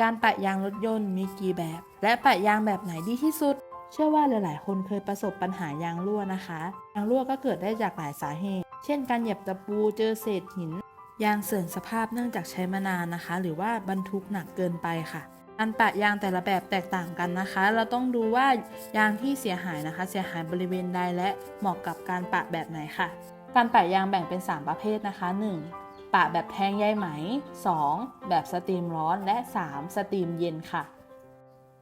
การปะยางรถยนต์มีกี่แบบ และปะยางแบบไหนดีที่สุด เชื่อว่าหลาย ๆ คนเคยประสบปัญหายางรั่วนะคะ ยางรั่วก็เกิดได้จากหลายสาเหตุ เช่น การเหยียบตะปูเจอเศษหิน ยางเสื่อมสภาพเนื่องจากใช้มานานนะคะ หรือว่าบรรทุกหนักเกินไปค่ะการปะยางแต่ละแบบแตกต่างกันนะคะ เราต้องดูว่ายางที่เสียหายนะคะ เสียหายบริเวณใดและเหมาะกับการปะแบบไหนค่ะ การปะยางแบ่งเป็น 3 ประเภทนะคะ 1. ปะแบบแทงใยไหม 2. แบบสตรีมร้อนและ 3. สตรีมเย็นค่ะ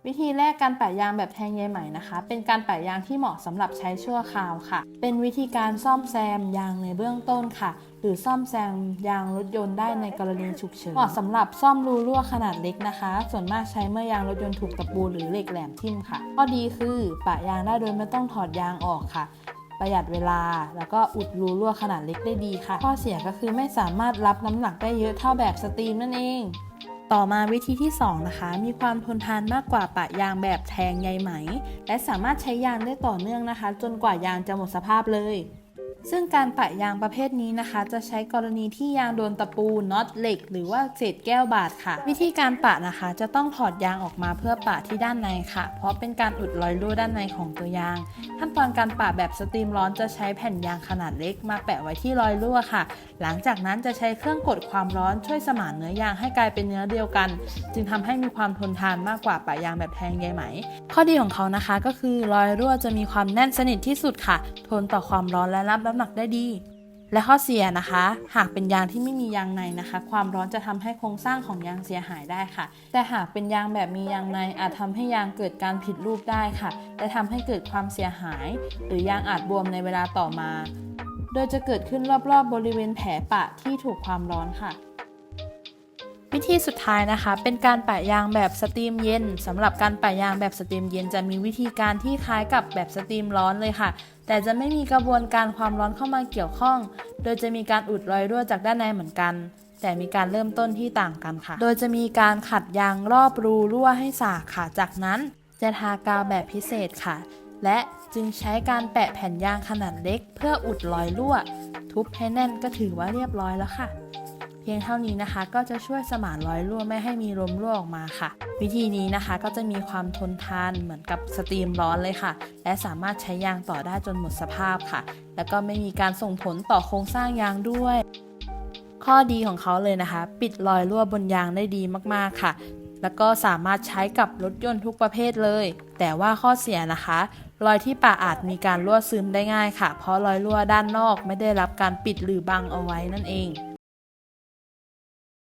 วิธีแรกการปะยางแบบแทงใยไหมนะคะ เป็นการปะยางที่เหมาะสำหรับใช้ชั่วคราวค่ะ เป็นวิธีการซ่อมแซมยางในเบื้องต้นค่ะ หรือซ่อมแซมยางรถยนต์ได้ในกรณีฉุกเฉินเหมาะสำหรับซ่อมรูรั่วขนาดเล็กนะคะ ส่วนมากใช้เมื่อยางรถยนต์ถูกตะปูหรือเหล็กแหลมทิ่มค่ะข้อดีคือปะยางได้โดยไม่ต้องถอดยางออกค่ะ ประหยัดเวลา แล้วก็อุดรูรั่วขนาดเล็กได้ดีค่ะ ข้อเสียก็คือไม่สามารถรับน้ำหนักได้เยอะเท่าแบบสตรีมนั่นเองต่อมาวิธีที่ 2 นะคะ มีความทนทานมากกว่าปะยางแบบแทงใยไหม และสามารถใช้ยางได้ต่อเนื่องนะคะ จนกว่ายางจะหมดสภาพเลย ซึ่งการปะยางประเภทนี้นะคะ จะใช้กรณีที่ยางโดนตะปูน็อตเหล็ก หรือว่าเศษแก้วบาดค่ะ วิธีการปะนะคะ จะต้องถอดยางออกมาเพื่อปะที่ด้านในค่ะ เพราะเป็นการอุดรอยรั่วด้านในของตัวยาง ขั้นตอนการปะแบบสตรีมร้อนจะใช้แผ่นยางขนาดเล็ก มาแปะไว้ที่รอยรั่วค่ะ หลังจากนั้นจะใช้เครื่องกดความร้อนช่วยสมานเนื้อยางให้กลายเป็นเนื้อเดียวกัน จึงทำให้มีความทนทานมากกว่าปะยางแบบแทงใยไหม ข้อดีของเขานะคะก็คือรอยรั่วจะมีความแน่นสนิทที่สุดค่ะ ทนต่อความร้อนและรับน้ำหนักได้ดี และข้อเสียนะคะ หากเป็นยางที่ไม่มียางในนะคะ ความร้อนจะทำให้โครงสร้างของยางเสียหายได้ค่ะ แต่หากเป็นยางแบบมียางในอาจทำให้ยางเกิดการผิดรูปได้ค่ะ และทำให้เกิดความเสียหาย หรือยางอาจบวมในเวลาต่อมา โดยจะเกิดขึ้นรอบๆบริเวณแผลปะที่ถูกความร้อนค่ะวิธีสุดท้ายนะคะ เป็นการปะยางแบบสตรีมเย็นสำหรับการปะยางแบบสตรีมเย็นจะมีวิธีการที่คล้ายกับแบบสตรีมร้อนเลยค่ะ แต่จะไม่มีกระบวนการความร้อนเข้ามาเกี่ยวข้อง โดยจะมีการอุดรอยรั่วจากด้านในเหมือนกัน แต่มีการเริ่มต้นที่ต่างกันค่ะ โดยจะมีการขัดยางรอบรูรั่วให้สากค่ะ จากนั้นจะทากาวแบบพิเศษค่ะ และจึงใช้การแปะแผ่นยางขนาดเล็ก เพื่ออุดรอยรั่ว ทุบให้แน่นก็ถือว่าเรียบร้อยแล้วค่ะ พียงเท่านี้นะคะ ก็จะช่วยสมานรอยรั่วไม่ให้มีลมรั่วออกมาค่ะ วิธีนี้นะคะก็จะมีความทนทานเหมือนกับสตรีมร้อนเลยค่ะ และสามารถใช้ยางต่อได้จนหมดสภาพค่ะ แล้วก็ไม่มีการส่งผลต่อโครงสร้างยางด้วย ข้อดีของเขาเลยนะคะ ปิดรอยรั่วบนยางได้ดีมากๆค่ะ แล้วก็สามารถใช้กับรถยนต์ทุกประเภทเลย แต่ว่าข้อเสียนะคะรอยที่ปะอาจมีการรั่วซึมได้ง่ายค่ะ เพราะรอยรั่วด้านนอกไม่ได้รับการปิดหรือบังเอาไว้นั่นเอง